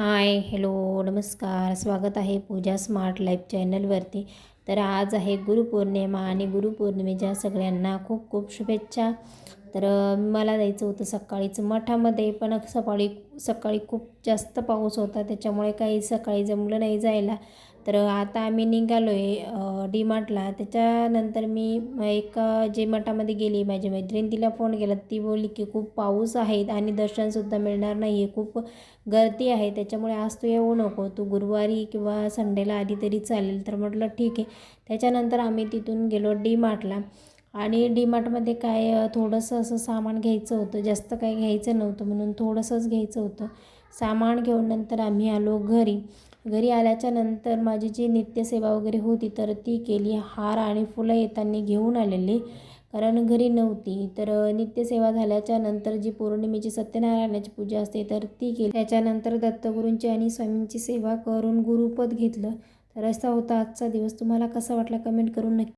Hi hello नमस्कार. स्वागत आहे पूजा स्मार्ट लाईफ चॅनलवरती. तर आज आहे गुरुपौर्णिमा आणि गुरुपौर्णिमेच्या सगळ्यांना खूप खूप शुभेच्छा. तर मला जायचं होतं सकाळीच. मठामध्ये पण सकाळी सकाळी खूप जास्त पाऊस होता त्याच्यामुळे काही सकाळी जमलं नाही जायला. तर आता आम्ही निघालो आहे डी मार्टला त्याच्यानंतर मी एक जे मठामध्ये गेली माझी मैत्रीण तिला फोन केला. ती बोलली की खूप पाऊस आहे आणि दर्शनसुद्धा मिळणार नाही आहे खूप गर्दी आहे. त्याच्यामुळे आज तू येऊ नको. तू गुरुवारी किंवा संडेला आधी तरी चालेल. तर म्हटलं ठीक आहे. त्याच्यानंतर आम्ही तिथून गेलो डी मार्टला आणि डीमार्टमध्ये काय थोडंसं असं सामान घ्यायचं होतं जास्त काही घ्यायचं नव्हतं म्हणून थोडंसंच घ्यायचं होतं. सामान घेऊन नंतर आम्ही आलो घरी. घरी आल्याच्यानंतर माझी जी नित्यसेवा वगैरे होती तर ती केली. हार आणि फुलं येताना घेऊन आलेली. कारण घरी नव्हती. तर नित्यसेवा झाल्याच्यानंतर जी पौर्णिमेची सत्यनारायणाची पूजा असते तर ती केली. त्याच्यानंतर दत्तगुरूंची आणि स्वामींची सेवा करून गुरुपद घेतलं. तर असा होता आजचा दिवस. तुम्हाला कसा वाटला कमेंट करून नक्की